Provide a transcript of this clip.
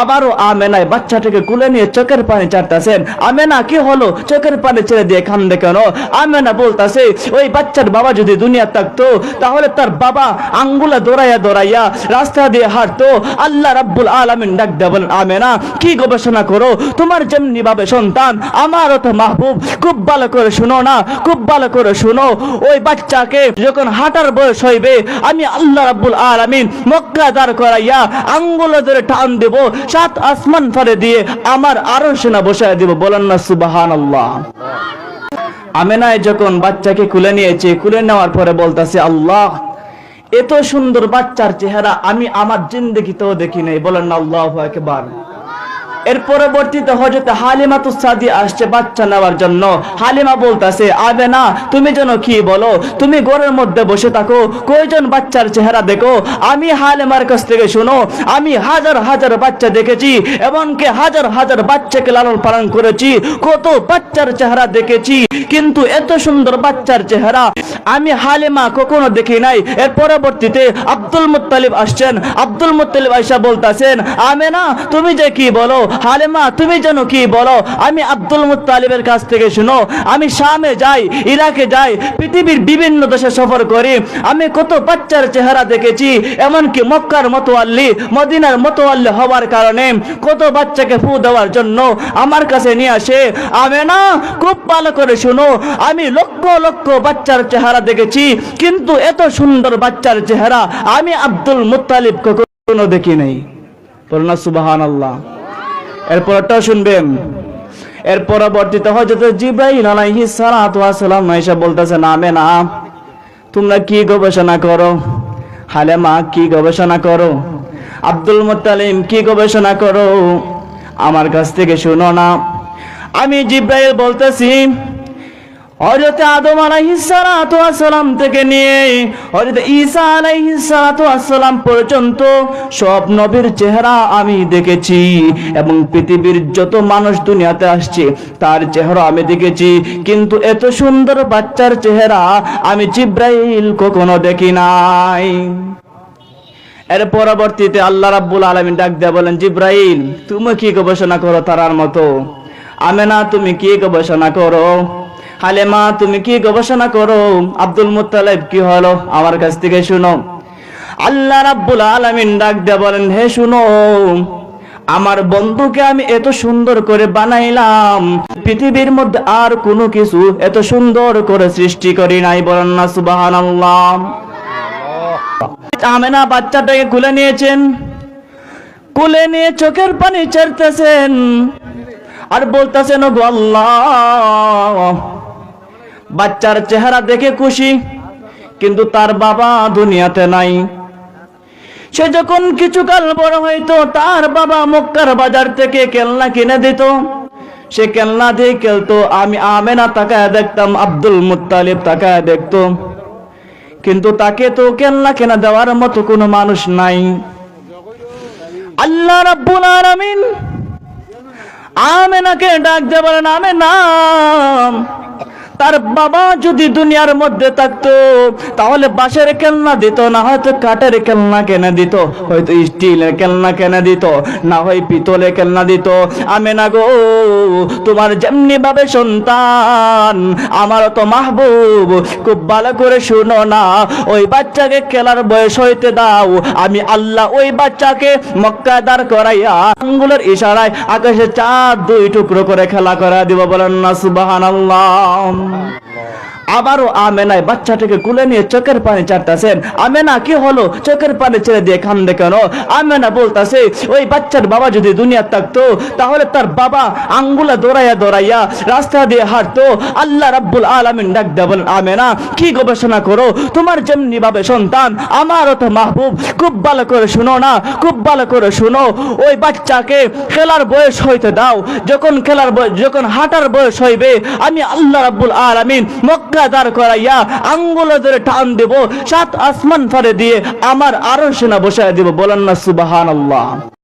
আবারও আমেনায় বাচ্চাটাকে কুলে নিয়ে চোখের পানি চাটতেছেন আমেনা, কি হলো? চোখের পানি ছেড়ে দিয়ে কান্দে কেন? আমেনা বলতাছে, ওই বাচ্চার বাবা যদি দুনিয়া থাকতো, তাহলে তার বাবা আঙ্গুলা দৌড়াইয়া দৌড়াইয়া রাস্তা দিয়ে হাঁটতো। আল্লাহ রাব্বুল আলামিন ডাক দেয়া আমেনা, কি গবেষণা করো? তোমার যেমনি ভাবে সন্তান, আমারও তো মাহবুব। খুব ভালো করে শুনো না, খুব ভালো করে শুনো। ওই বাচ্চাকে যখন হাঁটার বয়স হইবে, আমি আল্লাহ রাব্বুল আলামিন মক্কা দাঁড় করাইয়া আঙ্গুলা ধরে টান দেব। সাত আসমান ফারে দিয়ে আমার আরও সেনা বসায় দিব। বলেন না সুবাহান আল্লাহ আমেনায় যখন বাচ্চাকে খুলে নিয়েছে কুলে নেওয়ার পরে বলতেছে, আল্লাহ, এত সুন্দর বাচ্চার চেহারা আমি আমার জিন্দগিতেও দেখি নাই। বলেন না, আল্লাহ একবার এর পরবর্তীতে হজরত হালিমা তুসাদি আসছে বাচ্চা নেওয়ার জন্য। হালিমা বলতাছে, আবে না, তুমি যেন কি বলো? তুমি ঘরের মধ্যে বসে থাকো। কয়জন বাচ্চার চেহারা দেখো? আমি হালিমার কাছ থেকে শুনো, আমি হাজার হাজার বাচ্চা দেখেছি, এমনকি হাজার হাজার বাচ্চাকে লালন পালন করেছি, কত বাচ্চার চেহারা দেখেছি। কিন্তু এত সুন্দর বাচ্চার চেহারা আমি হালিমা কখনো দেখি নাই। এর পরবর্তীতে আব্দুল মুত্তালিব আসছেন। আব্দুল মুত্তালিব আয়সা বলতাছেন আমে না, তুমি যে কি বলো? হালিমা, তুমি যেন কি বলো? আমি আব্দুল মুতালিবের কাছ থেকে শুনো। আমি শামে যাই, ইরাকে যাই, পৃথিবীর বিভিন্ন দেশে সফর করি। আমি কত বাচ্চার চেহারা দেখেছি, এমনকি মক্কার মতোয়াল্লি, মদিনার মতোয়াল্লি হওয়ার কারণে কত বাচ্চাকে ফু দেওয়ার জন্য আমার কাছে নিয়ে আসে। আমি না খুব ভালো করে শুনো, আমি লক্ষ লক্ষ বাচ্চার চেহারা দেখেছি, কিন্তু এত সুন্দর বাচ্চার চেহারা আমি আব্দুল মুত্তালিব কখনো দেখি নাই। বলুন সুবাহান আল্লাহ এরপরটাও শুনবেন। এর পরবর্তীতে হজরত সালাতু ওয়াস সালাম এসে বলতেছে নামে না তোমরা কি গবেষণা করো? হালেমা, কি গবেষণা করো? আব্দুল মুত্তালিম, কি গবেষণা করো? আমার কাছ থেকে শুনো না। আমি জিব্রাইল বলতেছি হযরত আদম আলাইহিস সালাতু ওয়াস সালাম থেকে নিয়ে হযরত ঈসা আলাইহিস সালাতু ওয়াস সালাম পর্যন্ত সব নবীর চেহারা আমি দেখেছি এবং পৃথিবীর যত মানুষ দুনিয়াতে আসছে, তার চেহারা আমি দেখেছি। কিন্তু এত সুন্দর বাচ্চার চেহারা আমি জিব্রাইল কখনো দেখি নাই। এর পরবর্তীতে আল্লাহ রাব্বুল আলামিন ডাক দেয়া বলেন, জিব্রাইল, তুমি কি গবেষণা করো তারার মতো? আমেনা, তুমি কি গবেষণা করো? হালেমা তুমি কি গবেষণা করো? আব্দুল মুত্তালিব, কি হলো? আমার কাছ থেকে শুনো। আল্লাহ রাব্বুল আলামিন ডাক দেয়া বলেন, হে শুনো, আমার বন্ধুকে আমি এত সুন্দর করে বানাইলাম, পৃথিবীর মধ্যে আর কোনো কিছু এত সুন্দর করে সৃষ্টি করি নাই। বলেন না, সুবহানাল্লাহ। আমেনা বাচ্চাটাকে কুলে নিয়েছেন। কুলে নিয়ে চোখের পানি ছেড়তেছেন। আর বলতেছেন গো আল্লাহ বাচ্চার চেহারা দেখে খুশি, কিন্তু তার বাবা দুনিয়াতে নাই। সে যখন কিছুকাল বড় হইতো, তার বাবা মক্কার বাজার থেকে কেলনা কিনে দিত। সে কেলনা দিয়ে খেলতো আমি আমেনা তাকায় দেখতাম, আব্দুল মুত্তালিব তাকায় দেখতো। কিন্তু তাকে তো কেলনা কেনা দেওয়ার মতো কোনো মানুষ নাই। আল্লাহ রাব্বুল আলামিন আমেনাকে ডাক দিয়ে বলেন, আমেনা তার বাবা যদি দুনিয়ার মধ্যে থাকতো, তাহলে বাঁশের কেলনা দিত, না হয়তো কাঠের কেলনা কেনে দিত হয়তো স্টিলের কেলনা কেনে দিত, না হয় পিতলের কেলনা দিত। আমি না গো, তোমার যেমনি ভাবে সন্তান আমার তো মাহবুব, খুব ভালো করে শুনো না, ওই বাচ্চাকে খেলার বয়স হইতে দাও, আমি আল্লাহ ওই বাচ্চাকে মক্কা দাঁড় করাইয়া আঙ্গুলের ইশারায় আকাশে চাঁদ দুই টুকরো করে খেলা করা দিব, বলেন না সুবহানাল্লাহ আবারও আমেনায় বাচ্চাটাকে কুলে নিয়ে চোখের পানি চাটতেছেন আমেনা, কি হলো? চোখের পানি ছেড়ে দিয়ে কান্দে কেন? আমেনা বলতাছে, ওই বাচ্চার বাবা যদি দুনিয়া থাকতো, তাহলে তার বাবা আঙ্গুলা দৌড়াইয়া দৌড়াইয়া রাস্তা দিয়ে হাঁটতো। আল্লাহ রাব্বুল আলামিন ডাক দেয়া বলেন, আমেনা, কি গবেষণা করো? তোমার যেমনি ভাবে সন্তান, আমারও তো মাহবুব। খুব ভালো করে শুনো না, খুব ভালো করে শুনো। ওই বাচ্চাকে খেলার বয়স হইতে দাও। যখন খেলার বয়স, যখন হাঁটার বয়স হইবে, আমি আল্লাহ রাব্বুল আলামিন মক্কা দাঁড় করাইয়া আঙ্গুল ধরে টান দেব, সাত আসমান ফারে দিয়ে আমার আরও সেনা বসাই দিব। বলেন না সুবাহান আল্লাহ